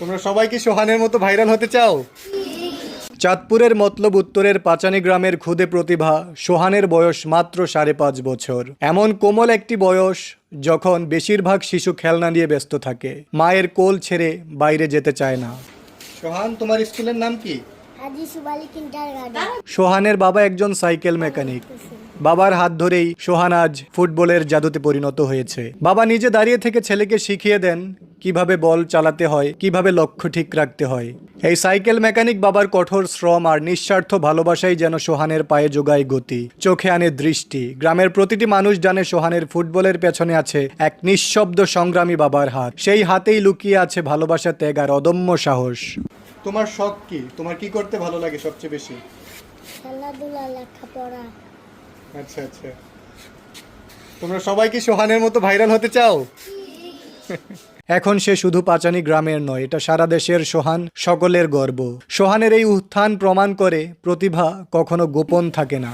তোমরা সবাই কি সোহানের মতো ভাইরাল হতে চাও? চাঁদপুরের মতলব উত্তরের পাচানি গ্রামের খুদে প্রতিভা সোহানের বয়স মাত্র সাড়ে পাঁচ বছর। এমন কোমল একটি বয়স যখন বেশিরভাগ শিশু খেলনা নিয়ে ব্যস্ত থাকে। মায়ের কোল ছেড়ে বাইরে যেতে চায় না। সোহান তোমার স্কুলের নাম কি? সোহানের বাবা একজন সাইকেল মেকানিক। বাবার হাত ধরেই সোহান আজ ফুটবলের জাদুতে পরিণত হয়েছে। বাবা নিজে দাঁড়িয়ে থেকে ছেলেকে শিখিয়ে দেন কীভাবে বল চালাতে হয় কীভাবে লক্ষ্য ঠিক রাখতে হয়। এই সাইকেল মেকানিক বাবার কঠোর শ্রম আর নিঃস্বার্থ ভালোবাসাই যেন সোহানের পায়ে যোগায় গতি। চোখে আনে দৃষ্টি। গ্রামের প্রতিটি মানুষ জানে সোহানের ফুটবলের পেছনে আছে এক নিঃশব্দ সংগ্রামী বাবার হাত। সেই হাতেই লুকিয়ে আছে ভালোবাসা ত্যাগ আর অদম্য সাহস। তোমার শখ কি? তোমার কি করতে ভালো লাগে সবচেয়ে বেশি? খেলাধুলা লেখাপড়া। আচ্ছা আচ্ছা। তোমরা সবাই কি সোহানের মতো ভাইরাল হতে চাও? এখন সে শুধু পাচানি গ্রামের নয়, এটা সারা দেশের সোহান সকলের গর্ব। সোহানের এই উত্থান প্রমাণ করে প্রতিভা কখনো গোপন থাকে না।